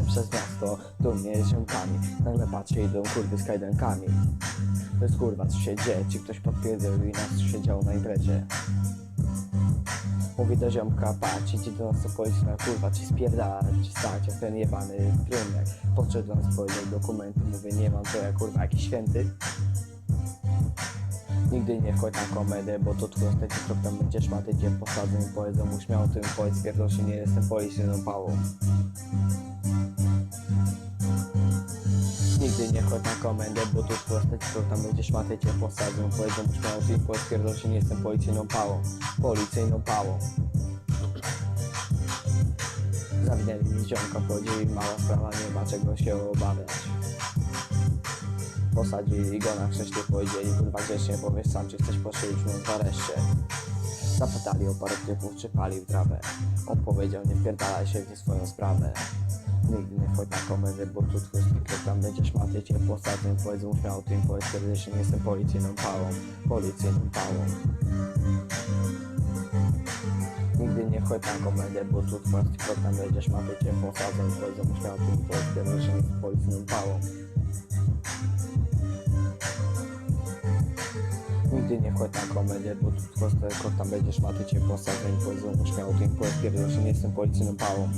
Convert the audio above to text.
przez miasto Dumnie ziomkami Nagle patrzę idą kurwy z kajdankami To jest kurwa co się dzieje Czy ktoś podpierdolił i nas działo na imprezie Mówi do ziomka, patrz, idzie do nas policja, kurwa, czy spierdala, czy stać, jak ten jebany trunek. Podszedł do nas, powiedział dokumenty, mówię, nie mam to, ja kurwa, jakiś święty. Nigdy nie wchodź na komedę, bo to twój ostatni krok, tam będziesz maty, cię posadzą i powiedzą mu śmiało, tym powiedz, pierdol się, nie jestem policyjną pałą. Nie wchodź na komendę, bo tu ostatni krok, tam będziesz maty, cię posadzą, powiedzą mu śmiało, tym powiedz, pierdol się, nie jestem policyjną pałą. Policyjną pałą. Zawinęli mi ziomka, powiedzieli mała sprawa, nie ma czego się obawiać. Posadzili go na krześle, powiedzieli kurwa grzecznie, powiedz sam, czy chcesz poszylić mnie w areszcie. Zapytali o parę typów, czy palił trawę. On powiedział, nie wpierdalaj się w nie swoją sprawę. Nigdy nie wchodź na komedę, bo tu twój sticker, tam będziesz maty cię posadzą, powiedzą śmiało tym, powiedz serdecznie, nie jestem policyjną pałą, policyjną pałą. Nigdy nie wchodź na komedę, bo tu twój sticker, tam będziesz maty cię posadzą, powiedzą śmiało tym, powiedz serdecznie, nie jestem policyjną pałą. Nigdy nie wchodź na komedię, bo tu prosto tam będziesz maty cię posadzą i powiedzą mu śmiało tym powiedz pierdol się nie jestem policyjną pałą.